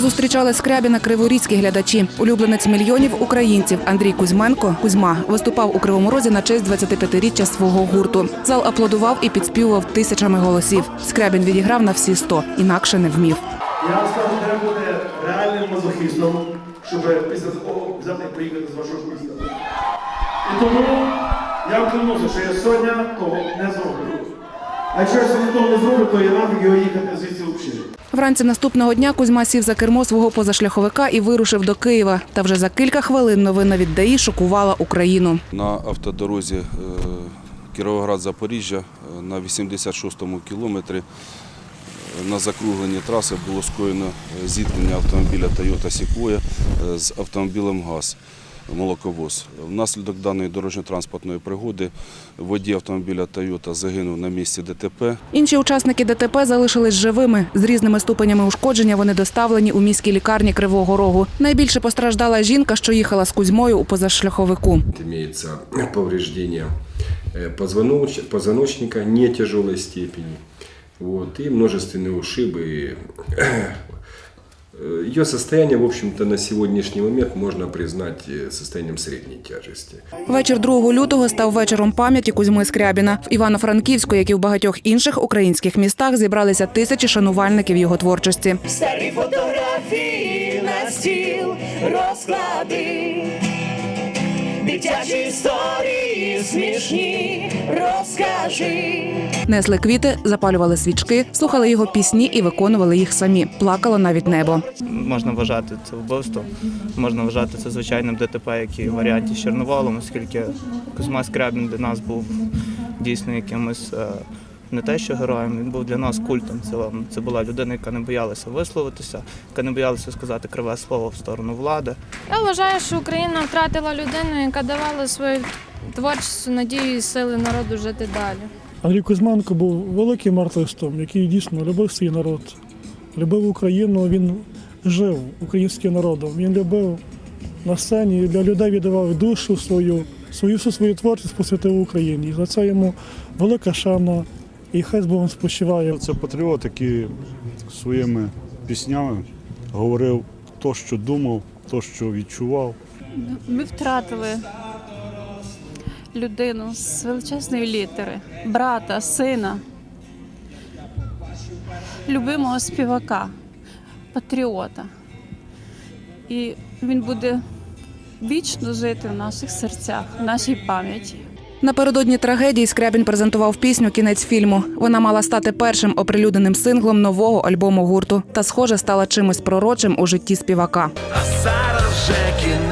зустрічали Скрябіна криворізькі глядачі. Улюбленець мільйонів українців Андрій Кузьменко Кузьма виступав у Кривому Розі на честь 25-річчя свого гурту. Зал аплодував і підспівував тисячами голосів. Скрябін відіграв на всі сто, інакше не вмів. Я скажу, треба бути реальним мазохістом, щоб після такого взяти і поїхати з вашого міста. І тому я вам клянуся, що я сьогодні того не зроблю. А якщо я сьогодні того не зроблю, то я нафіг його їхати звідси взагалі. Вранці наступного дня Кузьма сів за кермо свого позашляховика і вирушив до Києва. Та вже за кілька хвилин новина від ДАІ шокувала Україну. На автодорозі е, Кіровоград-Запоріжжя е, на 86-му кілометрі е, на закругленні траси було скоєно зіткнення автомобіля Sequoia е, з автомобілем ГАЗ Молоковоз. Внаслідок даної дорожньо-транспортної пригоди водій автомобіля Toyota загинув на місці ДТП. Інші учасники ДТП залишились живими. З різними ступенями ушкодження вони доставлені у міській лікарні Кривого Рогу. Найбільше постраждала жінка, що їхала з Кузьмою у позашляховику. Имеется повреждение э, позвоноч- позвоночника не тяжелой степени. Вот, и множественные ушибы. Э, Ее состояние, в общем-то, на сегодняшний момент можно признать э, состоянием средней тяжести. Вечір 2 лютого став вечором пам'яті Кузьми Скрябіна. В Івано-Франківську, як і в багатьох інших українських містах, зібралися тисячі шанувальників його творчості. Старі фотографії на стіл розклади, дитячі історії смішні розкажи. Несли квіти, запалювали свічки, слухали його пісні і виконували їх самі. Плакало навіть небо. можна вважати це вбивство, можна вважати це звичайним ДТП, як і в варіанті з Чорноволом, оскільки Кузьма Скрябін для нас був дійсно якимось е, не те, що героєм, він був для нас культом. Це, це була людина, яка не боялася висловитися, яка не боялася сказати криве слово в сторону влади. Я вважаю, що Україна втратила людину, яка давала свою творчістю надію і сили народу жити далі. Андрій Кузьменко був великим артистом, який дійсно любив свій народ, любив Україну. Він жив українським народом. Він любив на сцені і для людей віддавав душу свою, свою всю свою творчість посвятив Україні. І за це йому велика шана. І хай з Богом спочиває. Це патріот, який своїми піснями говорив то, що думав, то, що відчував. Ми втратили людину з величезної літери, брата, сина, любимого співака, патріота. І він буде вічно жити в наших серцях, в нашій пам'яті. Напередодні трагедії Скрябін презентував пісню Кінець фільму. Вона мала стати першим оприлюдненим синглом нового альбому гурту та, схоже, стала чимось пророчим у житті співака. А зараз вже кінець.